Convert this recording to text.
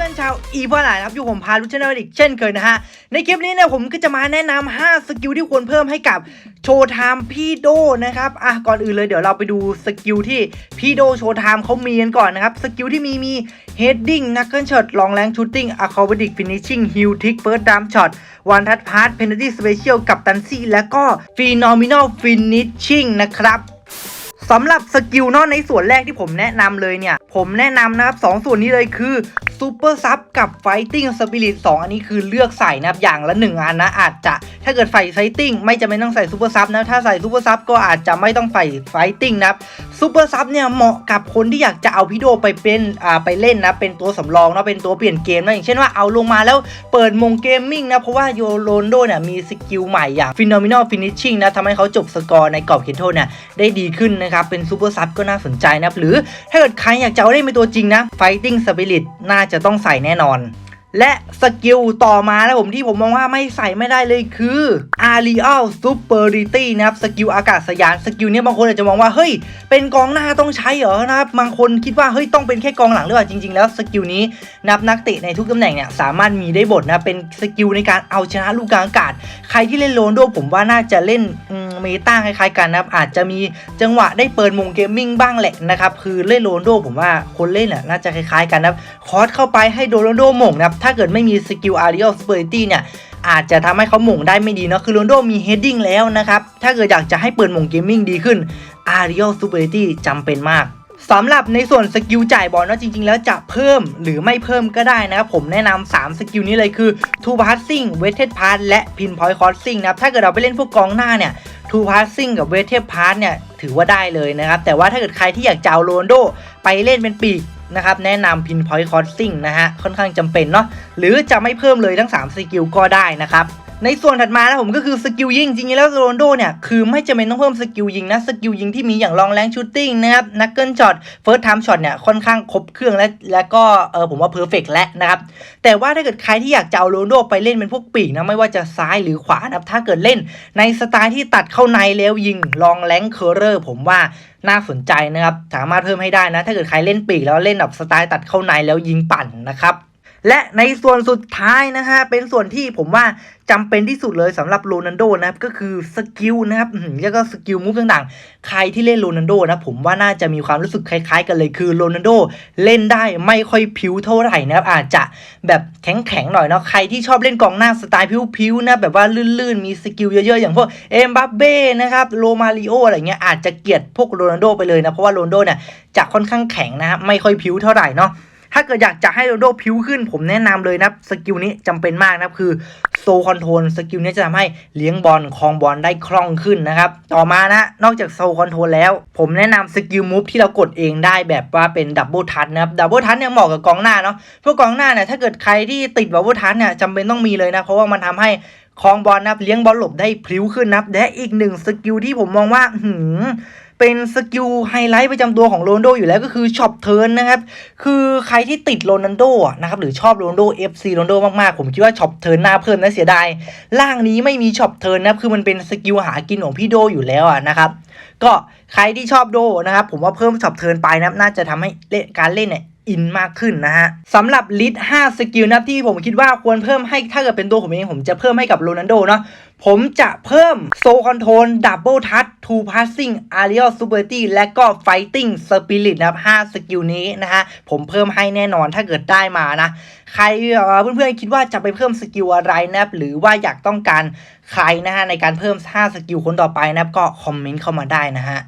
พื่อนๆชาวอีพอหลายนะครับอยู่ผมพาลุชแนลอีกเช่นเคยนะฮะ ในคลิปนี้เนี่ยผมก็จะมาแนะนำ5สกิลที่ควรเพิ่มให้กับโชว์ไทม์พี่โดนะครับอะก่อนอื่นเลยเดี๋ยวเราไปดูสกิลที่พี่โดโชว์ไทม์เขามีกันก่อนนะครับ สกิลที่มีมี heading knuckle shot long range shooting acrobatic finishing heel trick first dump shot one touch pass penalty special กับตันซี่และก็ phenomenal finishing นะครับ สำหรับสกิลเนอะในส่วนแรกที่ผมแนะนำเลยเนี่ย ผมแนะนำนะครับสองส่วนนี้เลยคือซูเปอร์ซับกับไฟติ้งสปิริตสอันนี้คือเลือกใส่นะครับอย่างละ 1 อันนะอาจจะ ถ้าเกิดใส่ไฟติ้งไม่จำเป็นต้องใส่ซูเปอร์ซับนะถ้าใส่ซูเปอร์ซับก็อาจจะไม่ต้องใส่ไฟติ้งนะครับซูเปอร์ซับเนี่ยเหมาะกับคนที่อยากจะเอาพี่โดไปเป็นอ่าไปเล่นนะเป็นตัวสำรองเนาะเป็นตัวเปลี่ยนเกมนะอย่างเช่นว่าเอาลงมาแล้วเปิดมงเกมมิ่งนะเพราะว่าโยโรนโดเนี่ยมีสกิลใหม่อย่าง phenomenal finishing นะทำให้เขาจบสกอร์ในกรอบเขตโทษเนี่ยได้ดีขึ้นนะครับเป็นซูเปอร์ซับก็น่าสนใจนะครับหรือถ้าเกิดใครอยากจะเอาเล่นเป็นตัวจริงนะ fighting spirit น่าจะต้องใส่แน่นอน และสกิลต่อมานะผมที่ผมมองว่าไม่ใส่ไม่ได้เลยคือ Aerial Superiority นะครับสกิลอากาศยานสกิลเนี้ยบางคนอาจจะมองว่า เฮ้ย เป็นกองหน้าต้องใช้เหรอนะครับ บางคนคิดว่า เฮ้ย ต้องเป็นแค่กองหลังหรือเปล่าจริง ๆ แล้วสกิลนี้นับนักเตะในทุกตำแหน่งเนี่ยสามารถมีได้บทนะเป็นสกิลในการเอาชนะลูกกลางอากาศ ใครที่เล่นโรนโดผมว่าน่าจะเล่นเมตาคล้ายๆกันนะครับอาจจะมีจังหวะได้เปิดมงเกมมิ่งบ้างแหละนะครับคือเล่นโรนโดผมว่าคนเล่นน่ะน่าจะคล้ายๆกันนะครับคอร์สเข้าไปให้โดโรนโดหม่งนะครับถ้าเกิดไม่มีสกิลอาริโอสเปอร์ตี้เนี่ยอาจจะทำให้เขาหม่งได้ไม่ดีเนาะคือโรนโดมีเฮดดิ้งแล้วนะครับ ถ้าเกิดอยากจะให้เปิดหม่งเกมมิ่งดีขึ้นอาริโอสเปอร์ตี้จำเป็นมากสำหรับในส่วนสกิลจ่ายบอลเนาะจริง ๆ แล้วจะเพิ่มหรือไม่เพิ่มก็ได้นะครับ ผมแนะนำ3สกิลนี้เลยคือ two passing weighted pass และ pin point crossing นะครับ ถ้าเกิดเราไปเล่นพวกกองหน้าเนี่ย two passing กับ weighted pass เนี่ยถือว่าได้เลยนะครับ แต่ว่าถ้าเกิดใครที่อยากจะเอาโรนโด ไปเล่นเป็นปีก นะครับแนะนำ pin point crossing นะฮะค่อนข้างจำเป็นเนาะหรือจะไม่เพิ่มเลยทั้ง 3 สกิลก็ได้นะครับ ในส่วนถัดมานะผมก็คือสกิลยิงจริงๆแล้วโรนโดเนี่ยคือไม่จำเป็นต้องเพิ่มสกิลยิงนะสกิลยิงที่มีอย่างลองแรงชูตติ้งนะครับนักเกิลช็อตเฟิร์สไทม์ช็อตเนี่ยค่อนข้างครบเครื่องและแล้วก็เออผมว่าเพอร์เฟกแล้วนะครับแต่ว่าถ้าเกิดใครที่อยากจะเอาโรนโดไปเล่นเป็นพวกปีกนะไม่ว่าจะซ้ายหรือขวานะครับถ้าเกิดเล่นในสไตล์ที่ตัดเข้าในแล้วยิงลองแรงเคอร์เรอร์ผมว่าน่าสนใจนะครับสามารถเพิ่มให้ได้นะ ถ้าเกิดใครเล่นปีกแล้วเล่นแบบสไตล์ตัดเข้าในแล้วยิงปั่นนะครับ และในส่วนสุดท้ายนะฮะ เป็นส่วนที่ผมว่าจำเป็นที่สุดเลยสำหรับโรนัลโดนะครับ ก็คือสกิลนะครับแล้วก็สกิลมูฟต่างๆ ใครที่เล่นโรนัลโดนะผมว่าน่าจะมีความรู้สึกคล้ายๆ กันเลยคือโรนัลโดเล่นได้ไม่ค่อยพิ้วเท่าไหร่นะครับ อาจจะแบบแข็งๆหน่อยเนาะใครที่ชอบเล่นกองหน้าสไตล์พิ้วๆนะแบบว่าลื่นๆ มีสกิลเยอะๆ อย่างพวกเอ็มบัปเบ้นะครับโรมาริโออะไรเงี้ยอาจจะเกลียดพวกโรนัลโดไปเลยนะเพราะว่าโรนัลโดเนี่ยจะค่อนข้างแข็งนะครับไม่ค่อยพิ้วเท่าไหร่เนาะ ถ้าเกิดอยากจะให้โรนโดผิวขึ้น ผมแนะนำเลยนะครับสกิลนี้จำเป็นมากนะครับคือโซคอนโทรลสกิลนี้จะทำให้เลี้ยงบอลคลองบอลได้คล่องขึ้นนะครับ ต่อมานะ นอกจากโซคอนโทรลแล้ว ผมแนะนำสกิลมูฟที่เรากดเองได้แบบว่าเป็นดับเบิลทัชนะครับดับเบิลทัชเนี่ยเหมาะกับกองหน้าเนาะพวกกองหน้าเนี่ยถ้าเกิดใครที่ติดดับเบิลทัชเนี่ยจำเป็นต้องมีเลยนะ เพราะว่ามันทำให้คลองบอลนะครับเลี้ยงบอลหลบได้พลิ้วขึ้นนะครับและอีกหนึ่งสกิลที่ผมมองว่าหืม เป็นสกิลไฮไลท์ประจำตัวของโรนโดอยู่แล้วก็คือช็อปเทิร์นนะครับ คือใครที่ติดโรนันโดนะครับหรือชอบโรนโด FC โรนโดมากๆ ผมคิดว่าช็อปเทิร์นน่าเพิ่มนะเสียดายล่างนี้ไม่มีช็อปเทิร์นนะครับคือมันเป็นสกิลหากินของพี่โดอยู่แล้วอะนะครับก็ใครที่ชอบโดนะครับผมว่าเพิ่มช็อปเทิร์นไปนะครับน่าจะทำให้การเล่นเนี่ย อินมากขึ้นนะฮะสำหรับลิสต์5สกิลนะครับที่ผมคิดว่าควรเพิ่มให้ถ้าเกิดเป็นตัวผมเองผมจะเพิ่มให้กับโรนัลโดเนาะผมจะเพิ่มโซคอนโทรลดับเบิลทัชทูพาสซิ่งอาริโอซูเปอร์ตี้และก็ไฟติ้งสปิริตนะครับ5สกิลนี้นะฮะผมเพิ่มให้แน่นอนถ้าเกิดได้มานะ ใครเอ่อเพื่อนๆคิดว่าจะไปเพิ่มสกิลอะไรนะครับหรือว่าอยากต้องการใครนะฮะในการเพิ่ม 5 สกิลคนต่อไปนะครับก็คอมเมนต์เข้ามาได้นะฮะ